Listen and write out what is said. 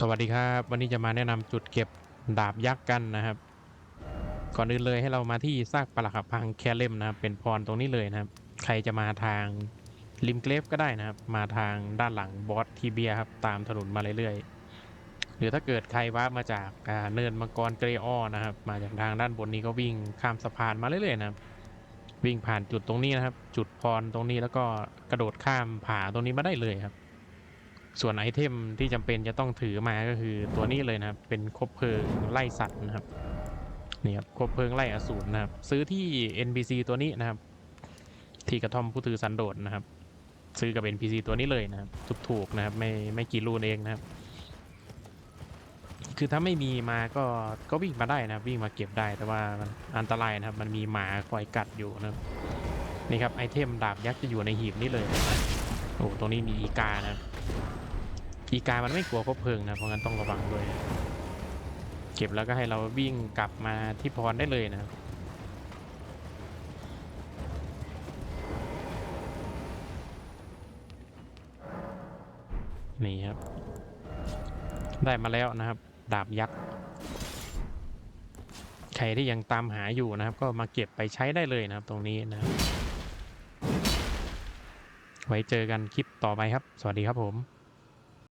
สวัสดีครับ วันนี้จะมาแนะนำจุดเก็บดาบยักษ์กันนะครับ ก่อนอื่นเลยให้เรามาที่ซากปรักหักพังแคเลมนะครับ เป็นพรตรงนี้เลยนะครับ ใครจะมาทางริมเกรฟก็ได้นะครับ มาทางด้านหลังบอสทีเบียครับ ตามถนนมาเรื่อยๆ หรือถ้าเกิดใครว่ามาจากาเนินมังกรเกรออนะครับ มาจากทางด้านบนนี้ก็วิ่งข้ามสะพานมาเรื่อยๆนะครับ วิ่งผ่านจุดตรงนี้นะครับ จุดพรตรงนี้แล้วก็กระโดดข้ามผาตรงนี้มาได้เลยครับ ส่วนไอเทมที่จำเป็นจะต้องถือมาก็คือตัวนี้เลยนะครับ เป็นคบเพลิงไล่สัตว์นะครับนี่ครับคบเพลิงไล่อสูรนะครับ ซื้อที่ NPC ตัวนี้นะครับ ที่กระท่อมผู้ถือสันโดษนะครับ ซื้อกับ NPC ตัวนี้เลยนะครับถูกๆนะครับ ไม่ไม่กี่รูนเองนะครับ คือถ้าไม่มีมาก็ก็วิ่งมาได้นะครับ วิ่งมาเก็บได้แต่ว่ามันอันตรายนะครับ มันมีหมาคอยกัดอยู่นะครับนี่ครับไอเทมดาบยักษ์จะอยู่ในหีบนี้เลยโอ้ตรงนี้มีอีกานะครับ อีกามันไม่กลัวคบเพลิงนะ เพราะงั้นต้องระวังด้วย เก็บแล้วก็ให้เราวิ่งกลับมาที่พรได้เลยนะนี่ครับ ได้มาแล้วนะครับ ดาบยักษ์ ใครที่ยังตามหาอยู่นะครับ ก็มาเก็บไปใช้ได้เลยนะครับ ตรงนี้นะครับไว้เจอกันคลิปต่อไปครับ สวัสดีครับผม